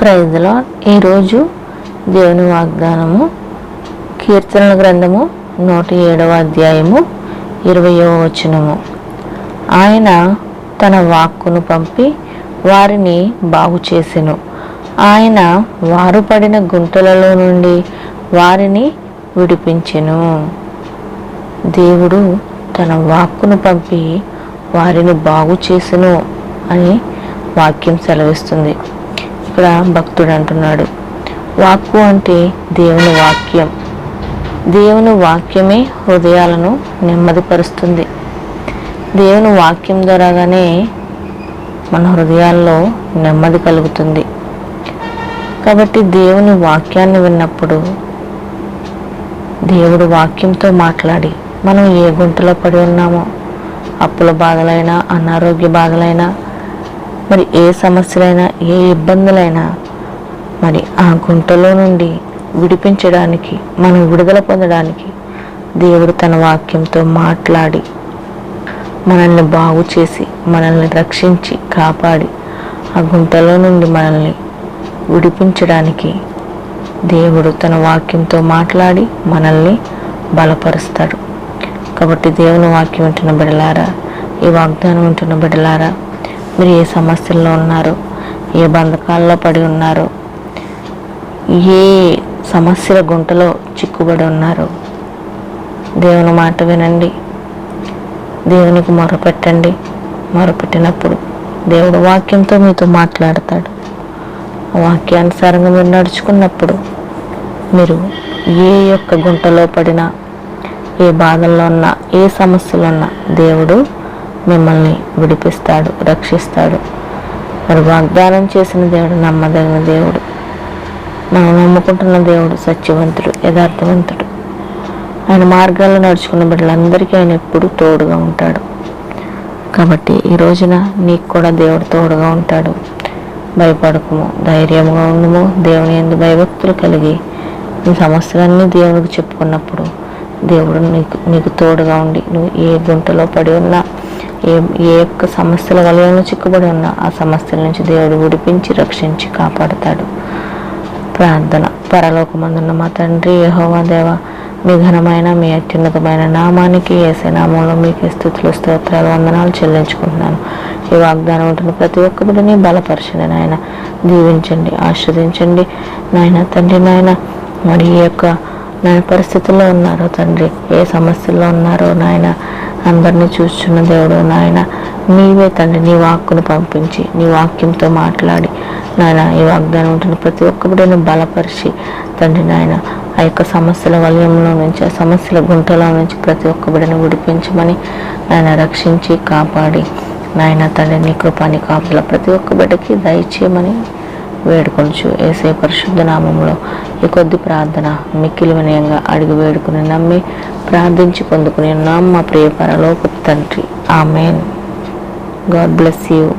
ప్రైజ్లో ఈరోజు దేవుని వాగ్దానము కీర్తనల గ్రంథము నూట ఏడవ అధ్యాయము ఇరవయో వచనము. ఆయన తన వాక్కును పంపి వారిని బాగు చేసెను. ఆయన వారు పడిన గుంటలలో నుండి వారిని విడిపించెను. దేవుడు తన వాక్కును పంపి వారిని బాగు చేసెను అని వాక్యం సెలవిస్తుంది. ఇక్కడ భక్తుడు అంటున్నాడు. వాక్కు అంటే దేవుని వాక్యం. దేవుని వాక్యమే హృదయాలను నెమ్మదిపరుస్తుంది. దేవుని వాక్యం ద్వారాగానే మన హృదయాల్లో నెమ్మది కలుగుతుంది. కాబట్టి దేవుని వాక్యాన్ని విన్నప్పుడు దేవుడు వాక్యంతో మాట్లాడి మనం ఏ గుంటలో పడి ఉన్నామో అప్పుల బాధలైనా అనారోగ్య బాధలైనా మరి ఏ సమస్యలైనా ఏ ఇబ్బందులైనా మరి ఆ గుంటలో నుండి విడిపించడానికి మనం విడుదల పొందడానికి దేవుడు తన వాక్యంతో మాట్లాడి మనల్ని బాగు చేసి మనల్ని రక్షించి కాపాడి ఆ గుంటలో నుండి మనల్ని విడిపించడానికి దేవుడు తన వాక్యంతో మాట్లాడి మనల్ని బలపరుస్తాడు. కాబట్టి దేవుని వాక్యం వింటున్న బిడలారా ఈ వాగ్దానం వింటున్న బిడలారా మీరు ఏ సమస్యల్లో ఉన్నారో? ఏ బంధకాల్లో పడి ఉన్నారో? ఏ సమస్యల గుంటలో చిక్కుబడి ఉన్నారో? దేవుని మాట వినండి. దేవునికి మొరపెట్టండి. మొరపెట్టినప్పుడు దేవుడు వాక్యంతో మీతో మాట్లాడతాడు. వాక్యానుసారంగా మీరు నడుచుకున్నప్పుడు మీరు ఏ యొక్క గుంటలో పడినా ఏ బాధల్లో ఉన్నా ఏ సమస్యలో ఉన్నా దేవుడు మిమ్మల్ని విడిపిస్తాడు రక్షిస్తాడు. మరి వాగ్దానం చేసిన దేవుడు నమ్మదగిన దేవుడు. మనం నమ్ముకుంటున్న దేవుడు సత్యవంతుడు యథార్థవంతుడు. ఆయన మార్గాల్లో నడుచుకున్న బిడ్డలందరికీ ఆయన ఎప్పుడు తోడుగా ఉంటాడు. కాబట్టి ఈ రోజున నీకు కూడా దేవుడు తోడుగా ఉంటాడు. భయపడకము ధైర్యంగా ఉండము. దేవుని ఎందు భయభక్తులు కలిగి నీ సమస్యలన్నీ దేవుడికి చెప్పుకున్నప్పుడు దేవుడు నీకు నీకు తోడుగా ఉండి నువ్వు ఏ గుంటలో పడి ఉన్నా ఏ ఏ యొక్క సమస్యల వలయంలో చిక్కుబడి ఉన్నా ఆ సమస్యల నుంచి దేవుడు విడిపించి రక్షించి కాపాడుతాడు. ప్రార్థన. పరలోకమందున్న మా తండ్రి యహోవా దేవ మీ ఘనమైన మీ అత్యున్నతమైన నామానికి ఏసే నామంలో మీకు స్థుతులు స్తోత్రాలు వందనాలు చెల్లించుకుంటున్నాను. ఈ వాగ్దానం ఉంటున్న ప్రతి ఒక్క బిడ్డని బలపరచండి నాయన. దీవించండి ఆస్వాదించండి నాయన తండ్రి నాయన మరి ఈ యొక్క నాయన పరిస్థితుల్లో ఉన్నారో తండ్రి ఏ సమస్యల్లో ఉన్నారో నాయన అందరినీ చూస్తున్న దేవుడు నాయన నీవే తండ్రి నీ వాక్కును పంపించి నీ వాక్యంతో మాట్లాడి నాయన ఈ వాగ్దానం ఉంటుంది ప్రతి ఒక్క బిడ్డను బలపరిచి తండ్రి నాయన ఆ యొక్క సమస్యల వలయంలో నుంచి ఆ సమస్యల గుంటలో నుంచి ప్రతి ఒక్క బిడ్డను విడిపించమని ఆయన రక్షించి కాపాడి నాయన తండ్రి నీ కృపాని కాపుల ప్రతి ఒక్క బిడ్డకి దయచేయమని వేడుకొంచు ఏసే పరిశుద్ధ నామంలో ఈ కొద్ది ప్రార్థన మిక్కిలి వినయంగా అడిగి వేడుకుని నమ్మి ప్రార్థించి పొందుకుని నామ్మ ప్రియ పరలోక తండ్రి. ఆమెన్. God bless you.